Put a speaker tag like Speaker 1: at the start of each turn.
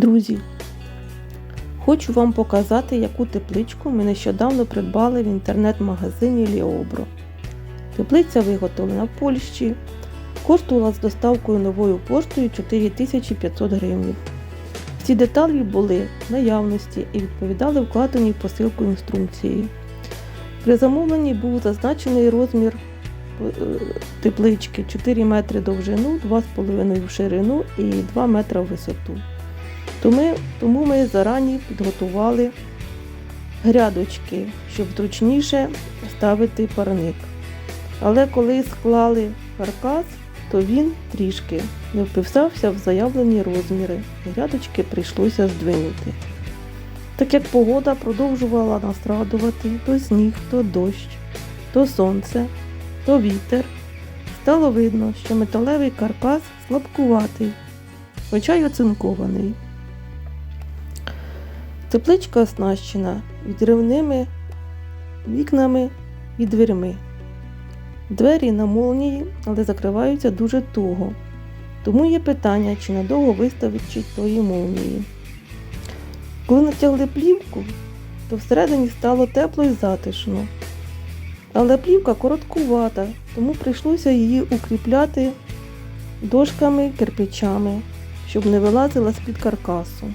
Speaker 1: Друзі, хочу вам показати, яку тепличку ми нещодавно придбали в інтернет-магазині Ліобро. Теплиця виготовлена в Польщі, коштувала з доставкою новою поштою 4500 гривень. Всі деталі були в наявності і відповідали вкладеній в посилку інструкції. При замовленні був зазначений розмір е, теплички 4 метри довжину, 2,5 в ширину і 2 метри в висоту. Тому, ми зарані підготували грядочки, щоб зручніше ставити парник. Але коли склали каркас, то він трішки не вписався в заявлені розміри. Грядочки прийшлося здвинути. Так як погода продовжувала нас радувати, то сніг, то дощ, то сонце, то вітер, стало видно, що металевий каркас слабкуватий, хоча й оцинкований. Тепличка оснащена відривними вікнами і дверми. Двері на молнії, але закриваються дуже туго. Тому є питання, чи надовго виставить тої молнії. Коли натягли плівку, то всередині стало тепло і затишно. Але плівка короткувата, тому прийшлося її укріпляти дошками, кирпичами, щоб не вилазила з-під каркасу.